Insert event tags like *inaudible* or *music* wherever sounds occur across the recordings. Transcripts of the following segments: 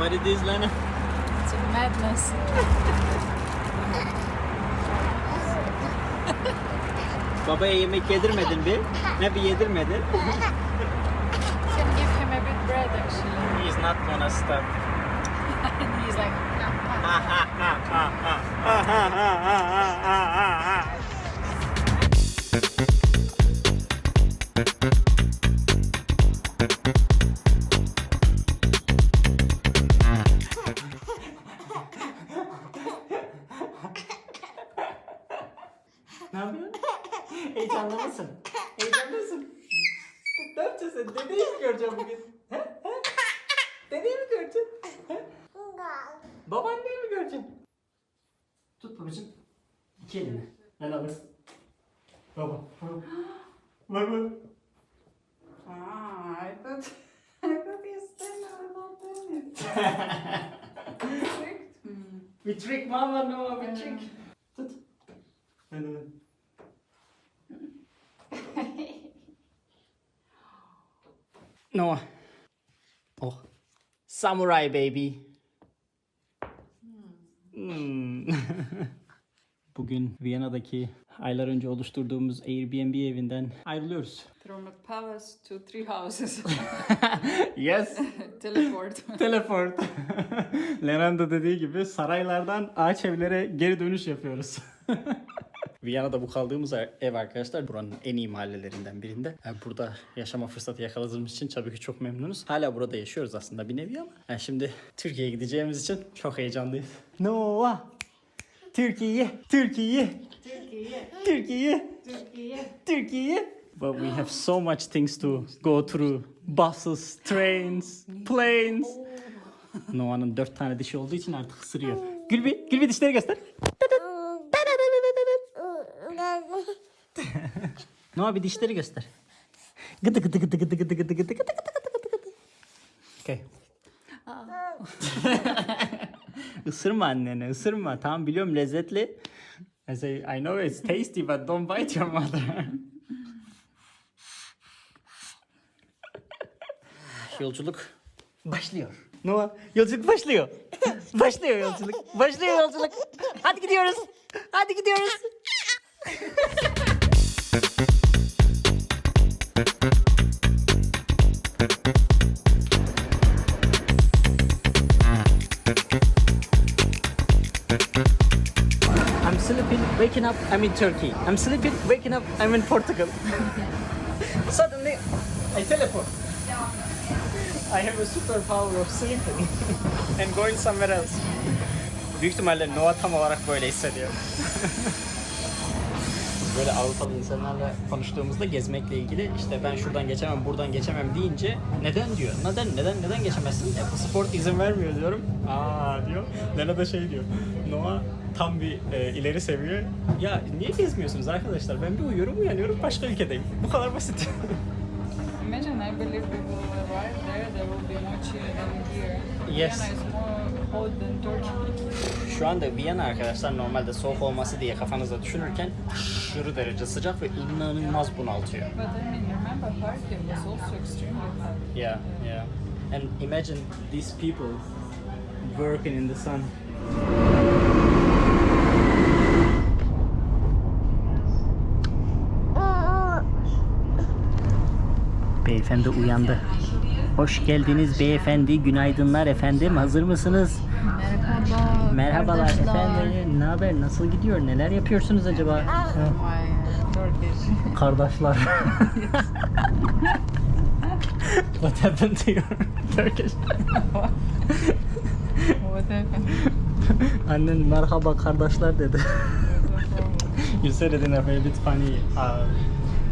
What it is Lena? It's a madness. Babaya yemek yedirmedin bir. Ne bir yedirmedin? You can give him a bit bread actually. He's not gonna stop. He's like, Ne Babaanneyi mi göreceksin? Tut babacığım. İki elini. Ben alırım. Baba. Baba. Baba. ah, I thought, I thought you said about tennis. Tricked me. Bir trick mama no bir trick. Tut. Ben ben. Noah. Oh. Samurai baby. Hmm. *laughs* Bugün Viyana'daki aylar önce oluşturduğumuz Airbnb evinden ayrılıyoruz. From a palace to three houses. *laughs* Yes. *laughs* Teleport. Teleport. Lenan da dediği gibi saraylardan ağaç evlere geri dönüş yapıyoruz. Viyana'da bu kaldığımız ev arkadaşlar buranın en iyi mahallelerinden birinde. Yani burada yaşama fırsatı yakaladığımız için tabii ki çok memnunuz. Hala burada yaşıyoruz aslında bir nevi ama. Yani şimdi Türkiye'ye gideceğimiz için çok heyecanlıyız. Noah! Türkiye! Türkiye! Türkiye. Türkiye! Türkiye. Türkiye. But we have so much things to go through. Buses, trains, planes. Noah'nın dört tane dişi olduğu için artık ısırıyor. Gülbi, Gülbi dişleri göster. Noah bir dişleri göster. Gıdı gıdı gıdı gıdı gıdı gıdı gıdı gıdı gıdı gıdı gıdı. Okay. Isırma anneni, ısırma. Tamam biliyorum lezzetli. I say, I know it's tasty but don't bite your mother. Yolculuk başlıyor. Noah, yolculuk başlıyor. başlıyor yolculuk. Başlıyor yolculuk. Hadi gidiyoruz. Hadi gidiyoruz. Up, I'm in Turkey. I'm sleeping, waking up, I'm in Portugal. *laughs* Suddenly, I teleport. I have a superpower of sleeping *laughs* and going somewhere else. Büyük ihtimalle Noah tam olarak böyle hissediyor. *laughs* böyle Avrupalı insanlarla konuştuğumuzda gezmekle ilgili işte ben şuradan geçemem, buradan geçemem deyince neden diyor. Neden, neden, neden geçemezsin? E, sport izin vermiyor diyorum. Aa diyor. Lena da şey diyor. Noah tam bir e, ileri seviye. Ya niye gezmiyorsunuz arkadaşlar? Ben bir uyuyorum, uyanıyorum, başka ülkedeyim. Bu kadar basit. *laughs* Imagine, I believe we will arrive there, there will be more chill than here. Yes. Vienna is more hot than Turkey. Şu anda Viyana arkadaşlar normalde soğuk olması diye kafanızda düşünürken aşırı derece sıcak ve inanılmaz bunaltıyor. But I mean, remember Kharkiv was also extremely hot. Yeah, yeah. And imagine these people working in the sun. Beyefendi uyandı. Hoş geldiniz beyefendi. Günaydınlar efendim. Hazır mısınız? Merhaba. Merhabalar arkadaşlar. efendim. Ne haber? Nasıl gidiyor? Neler yapıyorsunuz acaba? Kardeşler. *laughs* What happened to your Turkish? What happened? Annen merhaba kardeşler dedi. you said it in a very bit funny, uh,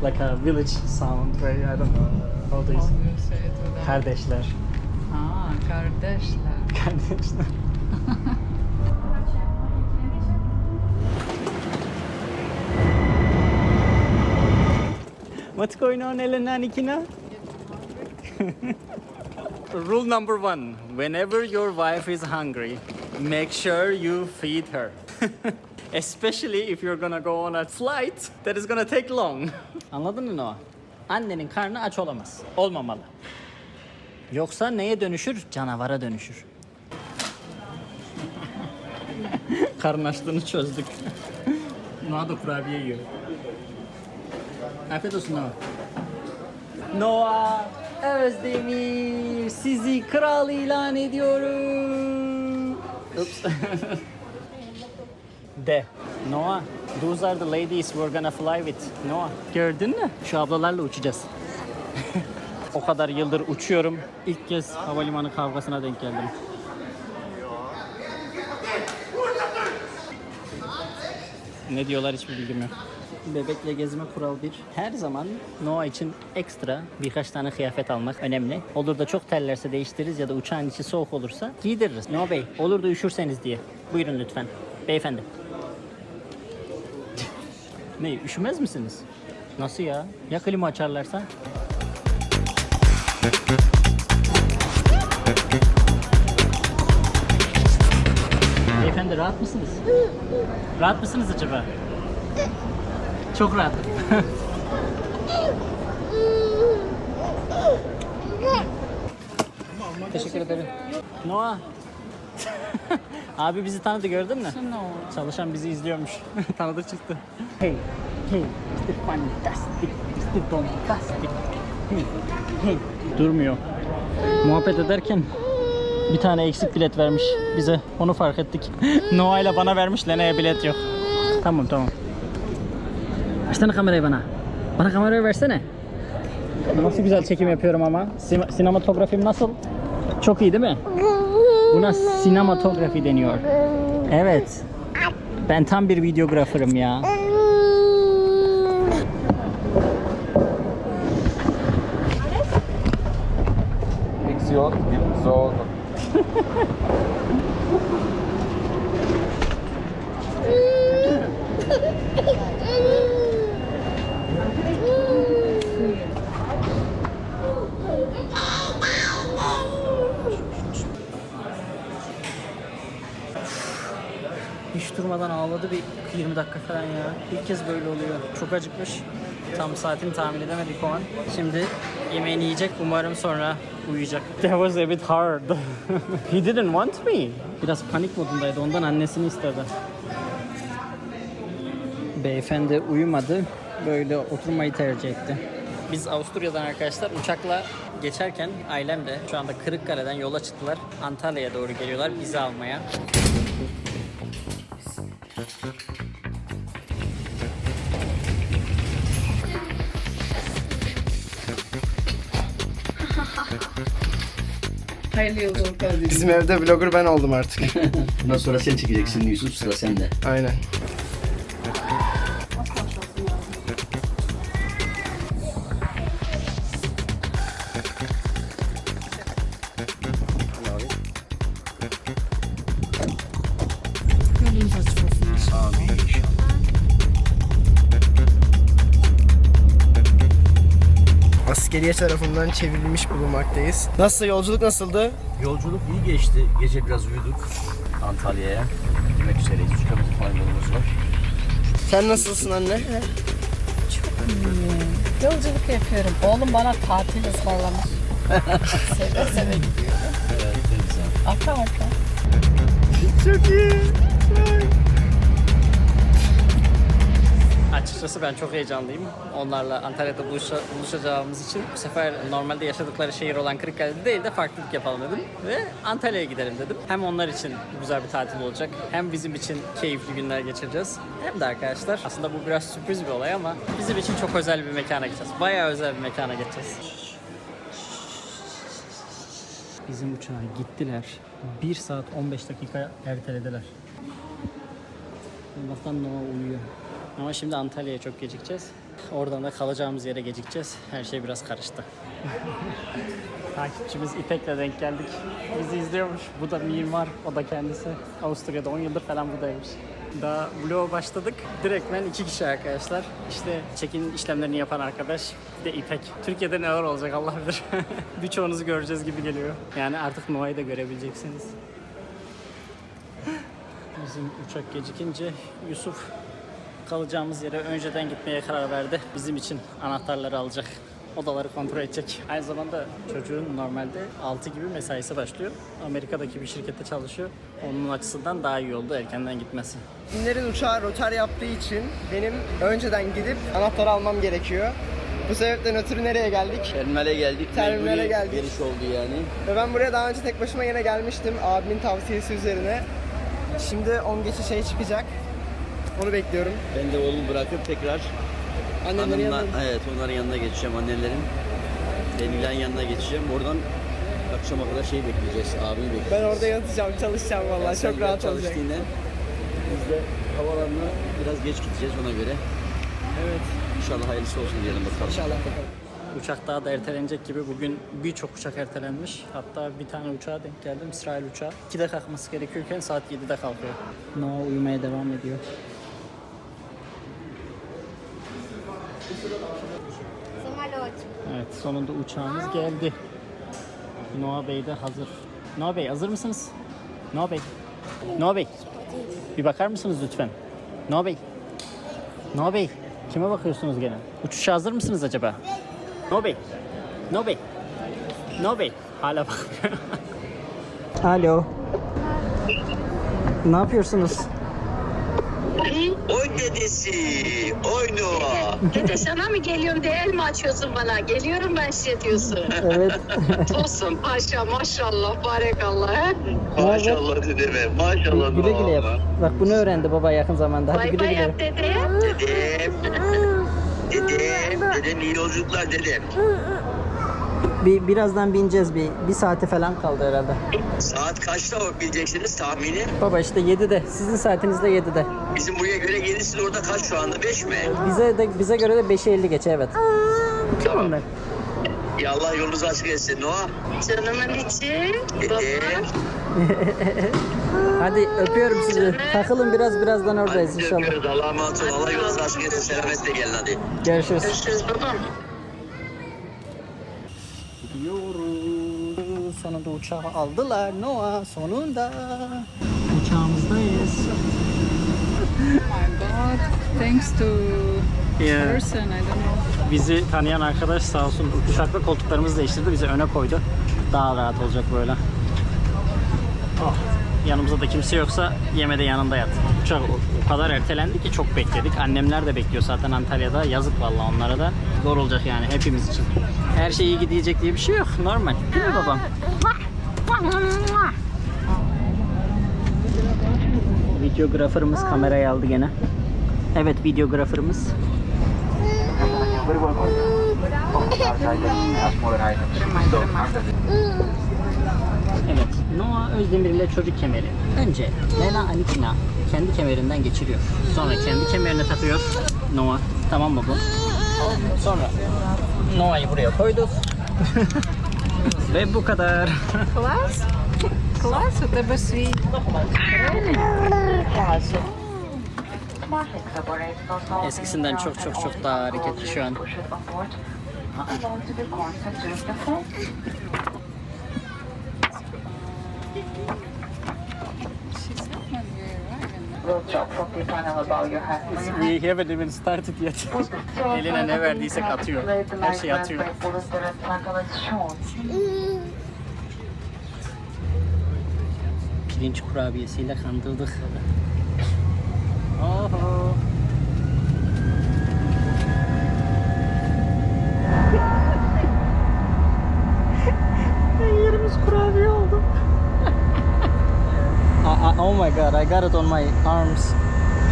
like a village sound, right? I don't know how they How say. do you say it to? Kardeşler. Aa, ah, kardeşler. *laughs* Kardeşler. *laughs* What's going on, Elena Nikina? *laughs* Rule number one whenever your wife is hungry, make sure you feed her. Especially if you're gonna go on a flight that is gonna take long. *laughs* Anladın mı Noah? Annenin karnı aç olamaz. Olmamalı. Yoksa neye dönüşür? Canavara dönüşür. *laughs* Karın açlığını çözdük. *laughs* Noah da kurabiye yiyor. Afiyet olsun Noah. Noah Özdemir sizi kral ilan ediyorum. Ups. De. Noah, those are the ladies we're gonna fly with. Noah, gördün mü? Şu ablalarla uçacağız. *laughs* o kadar yıldır uçuyorum. İlk kez havalimanı kavgasına denk geldim. Ne diyorlar hiçbir bilgim yok. Bebekle gezme kural bir. Her zaman Noah için ekstra birkaç tane kıyafet almak önemli. Olur da çok terlerse değiştiririz ya da uçağın içi soğuk olursa giydiririz. Noah Bey, olur da üşürseniz diye. Buyurun lütfen. Beyefendi. Ne, üşümez misiniz? Nasıl ya? Ya klima açarlarsa? Beyefendi rahat mısınız? Rahat mısınız acaba? Çok rahat. *laughs* Teşekkür ederim. Noah. *laughs* Abi bizi tanıdı gördün mü? No. Çalışan bizi izliyormuş. *laughs* Tanıdı çıktı. Hey, hey, Mr. Fantastic, Mr. Bombastic. Hey, hey. Durmuyor. Muhabbet ederken bir tane eksik bilet vermiş bize. Onu fark ettik. *laughs* Noah ile bana vermiş, Lena'ya bilet yok. Tamam tamam. Açsana kamerayı bana. Bana kamerayı versene. Nasıl güzel çekim yapıyorum ama. Sin- sinematografim nasıl? Çok iyi değil mi? Buna sinematografi deniyor. Evet. Ben tam bir videografırım ya. Fiktion gibt *laughs* durmadan ağladı bir 20 dakika falan ya. İlk kez böyle oluyor. Çok acıkmış. Tam saatini tahmin edemedik o an. Şimdi yemeğini yiyecek. Umarım sonra uyuyacak. *laughs* That was a bit hard. *laughs* He didn't want me. Biraz panik modundaydı. Ondan annesini istedi. Beyefendi uyumadı. Böyle oturmayı tercih etti. Biz Avusturya'dan arkadaşlar uçakla geçerken ailem de şu anda Kırıkkale'den yola çıktılar. Antalya'ya doğru geliyorlar bizi almaya. Hayırlı yolculuklar Bizim evde vlogger ben oldum artık. Bundan sonra sen çekeceksin Yusuf sıra sende. Aynen. Askeriye tarafından çevrilmiş bulunmaktayız. Nasıl yolculuk nasıldı? Yolculuk iyi geçti. Gece biraz uyuduk Antalya'ya. Gitmek üzereyiz. 3 kilometre falan yolumuz var. Sen nasılsın anne? Yolculuk yapıyorum. Oğlum bana tatil ısmarlamış. *laughs* seve seve gidiyorum. Evet, güzel. Aka aka. Çok iyi. Açıkçası ben çok heyecanlıyım. Onlarla Antalya'da buluşa- buluşacağımız için bu sefer normalde yaşadıkları şehir olan Kırıkkale'de değil de farklılık yapalım dedim. Ve Antalya'ya gidelim dedim. Hem onlar için güzel bir tatil olacak. Hem bizim için keyifli günler geçireceğiz. Hem de arkadaşlar aslında bu biraz sürpriz bir olay ama bizim için çok özel bir mekana gideceğiz. Bayağı özel bir mekana gideceğiz. Bizim uçağa gittiler. 1 saat 15 dakika ertelediler. Allah'tan Noah uyuyor. Ama şimdi Antalya'ya çok gecikeceğiz. Oradan da kalacağımız yere gecikeceğiz. Her şey biraz karıştı. *laughs* Takipçimiz İpek'le denk geldik. Bizi izliyormuş. Bu da mimar, o da kendisi. Avusturya'da 10 yıldır falan buradaymış. Daha vloga başladık. Direktmen iki kişi arkadaşlar. İşte çekin işlemlerini yapan arkadaş. Bir de İpek. Türkiye'de neler olacak Allah bilir. *laughs* Birçoğunuzu göreceğiz gibi geliyor. Yani artık Noah'yı da görebileceksiniz. Bizim uçak gecikince Yusuf kalacağımız yere önceden gitmeye karar verdi. Bizim için anahtarları alacak. odaları kontrol edecek. Aynı zamanda çocuğun normalde 6 gibi mesaisi başlıyor. Amerika'daki bir şirkette çalışıyor. Onun açısından daha iyi oldu erkenden gitmesi. Günlerin uçağı rotar yaptığı için benim önceden gidip anahtarı almam gerekiyor. Bu sebepten ötürü nereye geldik? Terminale geldik. Terminale geldik. Geliş oldu yani. Ve ben buraya daha önce tek başıma yine gelmiştim abimin tavsiyesi üzerine. Şimdi 10 geçe şey çıkacak. Onu bekliyorum. Ben de oğlumu bırakıp tekrar Annemlerin yanına evet onların yanına geçeceğim annelerin. Denilen yanına geçeceğim. Oradan akşama kadar şey bekleyeceğiz. Abimi bekleyeceğiz. Ben orada yatacağım, çalışacağım vallahi Sen çok rahat olacak. Biz de havalarına biraz geç gideceğiz ona göre. Evet. İnşallah hayırlısı olsun diyelim bakalım. İnşallah bakalım. Uçak daha da ertelenecek gibi bugün birçok uçak ertelenmiş. Hatta bir tane uçağa denk geldim İsrail uçağı. 2'de kalkması gerekiyorken saat 7'de kalkıyor. Noah uyumaya devam ediyor. Evet sonunda uçağımız geldi. Noah Bey de hazır. Noah Bey hazır mısınız? Noah Bey. Noah Bey. Bir bakar mısınız lütfen? Noah Bey. Noah Bey. Kime bakıyorsunuz gene? Uçuşa hazır mısınız acaba? Noah Bey. Noah Bey. Noah Bey. Hala bakmıyor. Alo. *laughs* Ne yapıyorsunuz? Oy dedesi, oy Noah. *laughs* Dede sana mı geliyorum diye el mi açıyorsun bana? Geliyorum ben size diyorsun. Evet. *laughs* Olsun paşa maşallah barekallah. he? Maşallah dedeme, maşallah güle güle yap. Bak bunu öğrendi baba yakın zamanda. Hadi Bay güle bay güle. yap dedeye. Dedem, dedem, dedem iyi yolculuklar dedem. Bir, birazdan bineceğiz bir. Bir saate falan kaldı herhalde. Saat kaçta bileceksiniz tahmini? Baba işte 7'de. Sizin saatiniz de 7'de. Bizim buraya göre gelirsin orada kaç şu anda? 5 mi? Bize de bize göre de 5'e 50 geçe evet. Kim Tamam. onlar? Ya Allah yolunuzu açık etsin Noah. Canımın içi. Dedem. *laughs* Hadi öpüyorum sizi. Takılın biraz birazdan oradayız Hadi inşallah. öpüyoruz. Allah'a emanet olun. Allah yolunuzu açık etsin. Selametle gelin hadi. Görüşürüz. Görüşürüz babam. Gidiyoruz. Sonunda uçağı aldılar Noah. Sonunda. Uçağımızdayız. Oh my god. Thanks to Yeah. person, I don't know. Bizi tanıyan arkadaş sağ olsun uçakta koltuklarımızı değiştirdi. Bizi öne koydu. Daha rahat olacak böyle. Oh. Yanımızda da kimse yoksa yemede yanında yat. Uçak o, kadar ertelendi ki çok bekledik. Annemler de bekliyor zaten Antalya'da. Yazık vallahi onlara da. Zor olacak yani hepimiz için. Her şey iyi gidecek diye bir şey yok. Normal. Değil mi babam? Videografırımız kamerayı aldı gene. Evet videografırımız. Evet, Noah Özdemir ile çocuk kemeri. Önce Lena Anikina kendi kemerinden geçiriyor. Sonra kendi kemerine takıyor Noah. Tamam mı bu? Sonra Noah'yı buraya koyduk. *laughs* Ve bu kadar. Класс? Класс, у тебе свій. Eskisinden çok çok çok daha hareketli şu an. We haven't even started yet. Eline ne verdiysek atıyor. Her şeyi atıyor. Pirinç kurabiyesiyle kandırdık. Oho. Yerimiz kurabiye oldu. I- I- oh my god, I got it on my arms.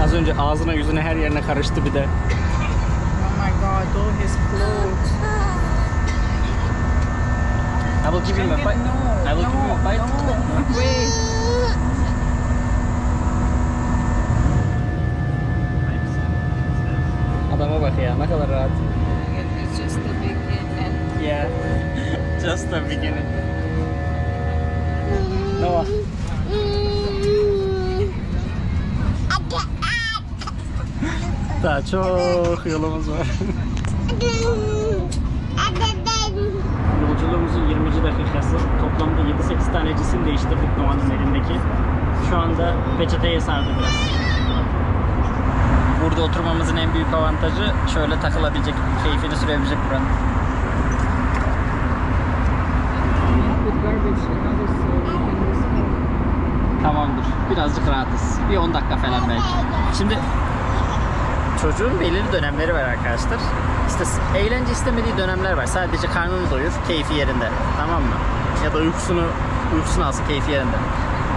Az önce ağzına yüzüne her yerine karıştı bir de. Oh my god, all his clothes. I will give him a bite. I will give him a bite. Wait. Adama bak ya ne kadar rahat. It's just the beginning. Yeah. *laughs* Just the beginning. Noah. Daha çok yolumuz var. Yolculuğumuzun 20. dakikası. Toplamda 7-8 tane cisim değiştirdik Nova'nın elindeki. Şu anda peçeteye sardı biraz. Burada oturmamızın en büyük avantajı şöyle takılabilecek, keyfini sürebilecek buranın. Tamamdır. Birazcık rahatız. Bir 10 dakika falan belki. Şimdi çocuğun belirli dönemleri var arkadaşlar. İşte eğlence istemediği dönemler var. Sadece karnını doyur, keyfi yerinde. Tamam mı? Ya da uykusunu uykusunu alsın, keyfi yerinde.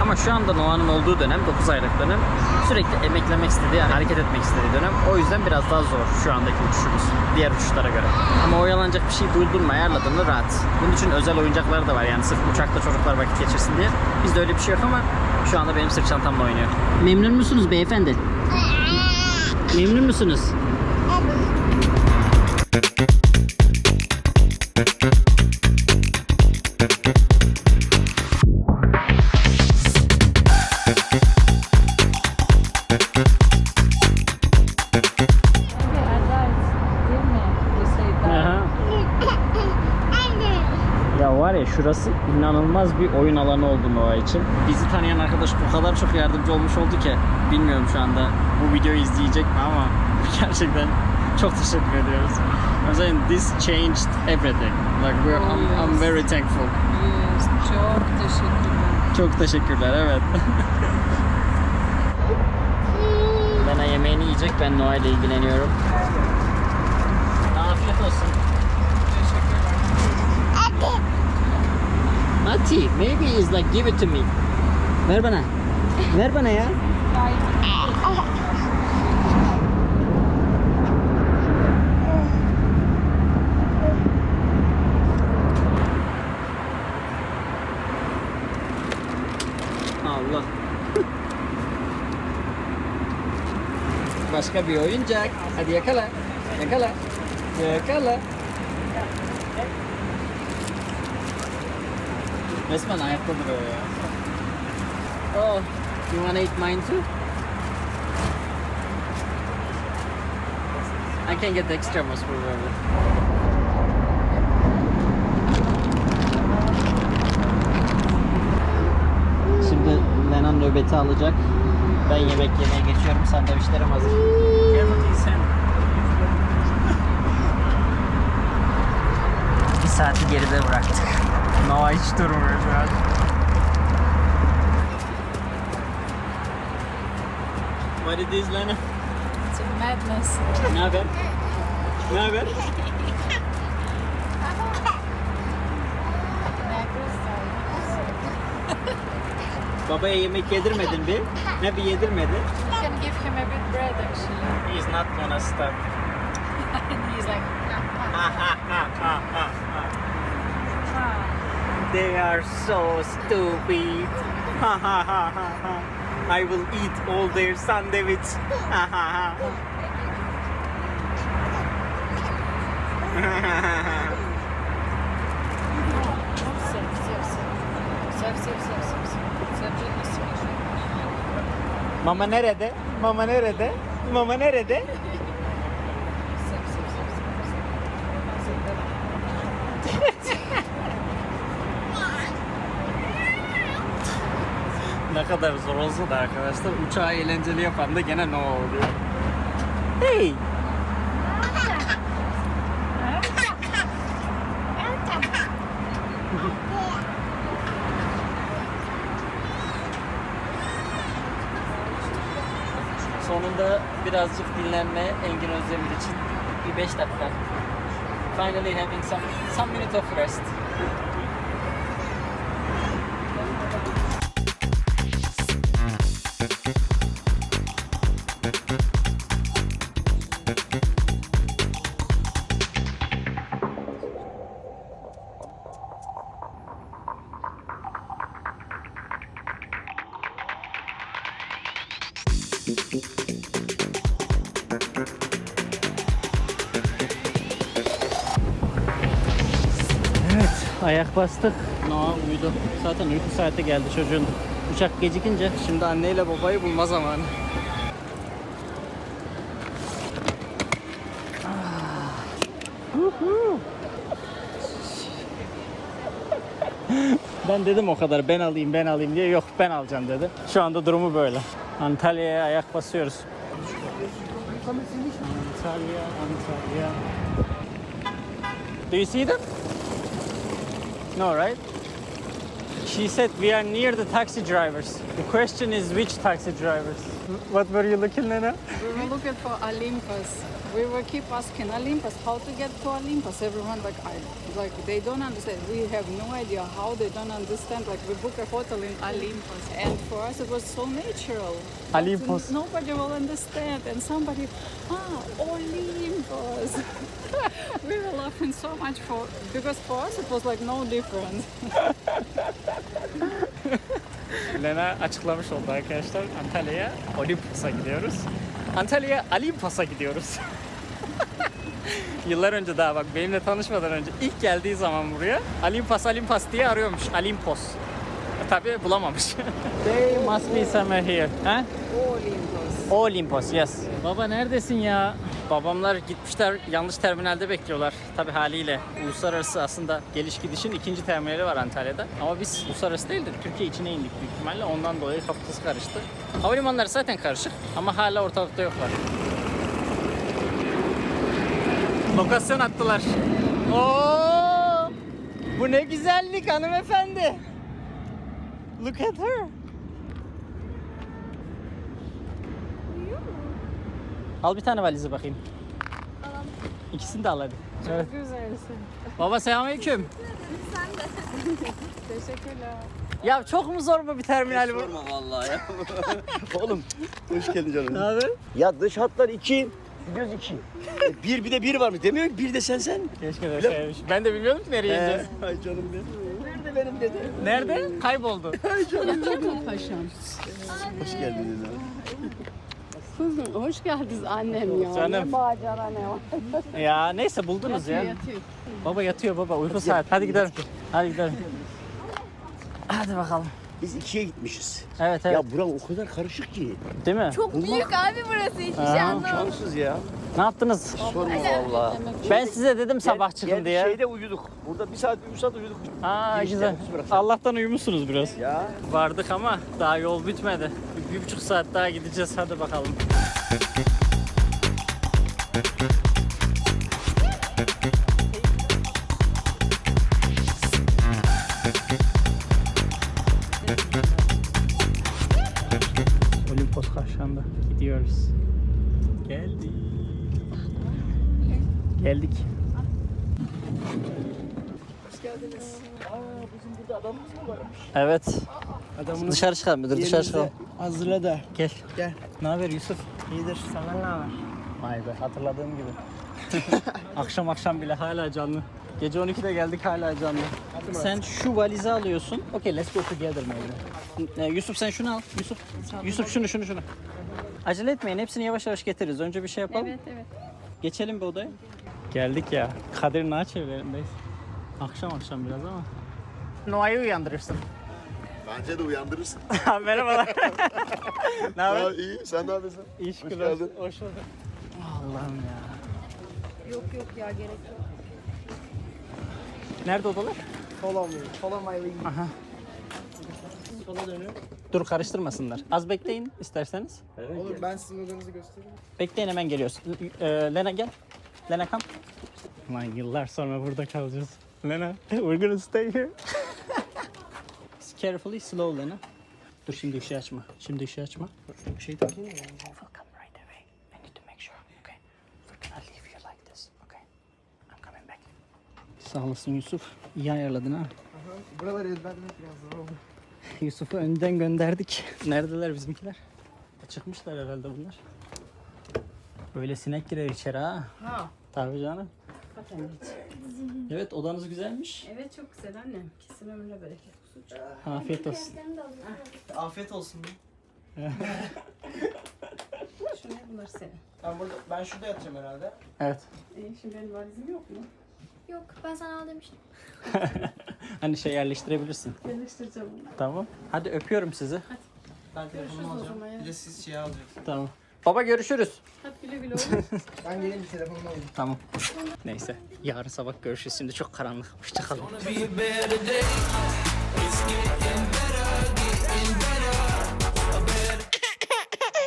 Ama şu anda Noah'nın olduğu dönem, 9 aylık dönem sürekli emeklemek istediği, hareket etmek istediği dönem. O yüzden biraz daha zor şu andaki uçuşumuz. Diğer uçuşlara göre. Ama oyalanacak bir şey buldun ayarladığında rahat. Bunun için özel oyuncaklar da var yani sırf uçakta çocuklar vakit geçirsin diye. Bizde öyle bir şey yok ama şu anda benim sırt çantamla oynuyor. Memnun musunuz beyefendi? Memnun musunuz? Ya şurası inanılmaz bir oyun alanı oldu Noah için. Bizi tanıyan arkadaş o kadar çok yardımcı olmuş oldu ki bilmiyorum şu anda bu videoyu izleyecek mi ama *laughs* gerçekten çok teşekkür ediyoruz. I'm saying this changed everything. Like we're, I'm, I'm very thankful. Yes, çok teşekkürler. Çok teşekkürler evet. *laughs* Lena yemeğini yiyecek ben Noah ile ilgileniyorum. Afiyet olsun. Ati, maybe is like give it to me. Ver bana. Ver bana ya. Başka bir oyuncak. Hadi yakala. Yakala. Yakala. Resmen ayakta duruyor ya. Oh, you wanna eat mine too? I can get extra most probably. Şimdi Lena nöbeti alacak. Ben yemek yemeye geçiyorum. Sandviçlerim hazır. Gel bakayım sen. Bir saati geride bıraktık. Noah hiç durmuyor şu an. What it is Lena? It's a madness. Ne haber? Ne haber? Babaya yemek yedirmedin bir. Ne bir yedirmedi? You can give him a bit bread actually. He's not gonna stop. *laughs* He's like, They are so stupid. Ha ha ha ha ha. I will eat all their sandwich. Ha ha ha. *laughs* Mama nerede? Mama nerede? Mama nerede? Ne kadar zor olsa da arkadaşlar uçağı eğlenceli yapan da gene ne oluyor? Hey! Sonunda birazcık dinlenme Engin Özdemir için bir 5 dakika. Finally having some some minute of rest. Ayak bastık. Noah uyudu. Zaten uyku saati geldi çocuğun. Uçak gecikince şimdi anneyle babayı bulma zamanı. Ah. Huhu. ben dedim o kadar ben alayım ben alayım diye yok ben alacağım dedi. Şu anda durumu böyle. Antalya'ya ayak basıyoruz. Antalya, Antalya. Do you see them? No, right? She said we are near the taxi drivers. The question is which taxi drivers? What were you looking Lena? We were looking for Olympus. We will keep asking Olympus how to get to Olympus. Everyone like I like they don't understand. We have no idea how they don't understand. Like we book a hotel in Olympus, and for us it was so natural. Olympus. Nobody will understand, and somebody ah Olympus. *laughs* we were laughing so much for because for us it was like no difference. *laughs* Lena açıklamış oldu arkadaşlar. Antalya'ya Olympus'a gidiyoruz. Antalya'ya Olympus'a gidiyoruz. *laughs* Yıllar önce daha bak benimle tanışmadan önce ilk geldiği zaman buraya Olympus Olympus diye arıyormuş. Olympus. Tabii bulamamış. *laughs* They must be somewhere here. Ha? Olympus. Olympus, yes. Baba neredesin ya? Babamlar gitmişler yanlış terminalde bekliyorlar. Tabii haliyle uluslararası aslında geliş gidişin ikinci terminali var Antalya'da. Ama biz uluslararası değil de Türkiye içine indik büyük ihtimalle. Ondan dolayı kafası karıştı. Havalimanları zaten karışık ama hala ortalıkta yoklar. Lokasyon attılar. Oo! Bu ne güzellik hanımefendi. Look at her. Al bir tane valizi bakayım. İkisini de al hadi. Evet. Güzelsin. Baba selamünaleyküm. *laughs* Teşekkürler. Ya çok mu zor bu bir terminal bu? Sorma vallahi ya. *laughs* Oğlum hoş geldin canım. Ne haber? Ya dış hatlar iki, göz iki. E, *laughs* bir bir de bir var mı? Demiyor ki bir de sen sen. Keşke de şeymiş. Ben de bilmiyordum ki nereye ineceğiz. Ay canım benim. Nerede benim dedi. Nerede? Kayboldu. *laughs* Hoş geldin dedi. Kızım hoş geldiniz annem ya. Canım. Ne macera ne var. Ya neyse buldunuz ya. Yatıyor. Baba yatıyor baba uyku saat. Hadi gidelim. Hadi gidelim. Hadi bakalım. Biz ikiye gitmişiz. Evet evet. Ya buram o kadar karışık ki. Değil mi? Çok büyük abi burası hiçbir şey anlamadım. Şanssız ya. Ne yaptınız? Sorma valla. Ben size dedim sabah çıkın Gel- diye. Şeyde uyuduk. Burada bir saat, üç saat uyuduk. Aa Girişte güzel. Allah'tan uyumuşsunuz biraz. Ya. Vardık ama daha yol bitmedi. Bir, bir buçuk saat daha gideceğiz hadi bakalım. Gidiyoruz. Geldik. Geldik. Evet. Adamını Dışarı çıkalım müdür dışarı çıkalım. hazırla da. Gel. Gel. Ne haber Yusuf? İyidir. Senden ne haber? Vay be hatırladığım gibi. *laughs* akşam akşam bile hala canlı. Gece 12'de geldik hala canlı. Sen şu valizi alıyorsun. Okay let's go together maybe. Ee, Yusuf sen şunu al. Yusuf. Yusuf şunu şunu şunu. Acele etmeyin hepsini yavaş yavaş getiririz. Önce bir şey yapalım. Evet evet. Geçelim bir odaya. Geldik ya. Kadir Nağ çevrelerindeyiz. Akşam akşam biraz ama. Noah'yı uyandırırsın. Bence de uyandırırsın. *laughs* Merhabalar. *laughs* *laughs* ne haber? Ha, iyi, sen ne yapıyorsun? İyi şükür Hoş geldin. olsun. Hoş bulduk. Allah'ım ya. Yok yok ya gerek yok. Nerede odalar? My lead. Aha. Sola dönün. Dur karıştırmasınlar. Az bekleyin isterseniz. Olur ben sizin odanızı göstereyim. Bekleyin hemen geliyoruz. L- e, Lena gel. Lena kam. Lan yıllar sonra burada kalacağız. Lena, we're gonna stay here. *laughs* Carefully, slow Lena. Dur şimdi ışığı açma. Şimdi ışığı açma. Bir şey takayım mı? We'll come right away. I need to make sure. Okay. We're gonna leave you like this. Okay. I'm coming back. Sağ olasın Yusuf. İyi ayarladın ha. Buraları ezberlemek biraz zor oldu. Yusuf'u önden gönderdik. Neredeler bizimkiler? E, Çıkmışlar herhalde bunlar. Böyle sinek girer içeri ha. Ha. Tabii canım. Evet odanız güzelmiş. Evet çok güzel annem. Kesin ömrüne bereket. Afiyet olsun. Afiyet olsun. *laughs* Şu ne bunlar senin? Ben burada ben şurada yatacağım herhalde. Evet. E, şimdi benim valizim yok mu? Yok ben sana al demiştim. *laughs* *laughs* Hani şey yerleştirebilirsin. Yerleştireceğim onu. Tamam. Hadi öpüyorum sizi. Ben telefonumu alacağım. Bir de siz şey alacaksınız. Tamam. Baba görüşürüz. Hadi güle güle oğlum. *laughs* Ben geleyim bir telefonumu alayım. Tamam. Neyse. Yarın sabah görüşürüz. Şimdi çok karanlık. Hoşçakalın.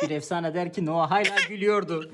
Bir efsane der ki Noah hala gülüyordu.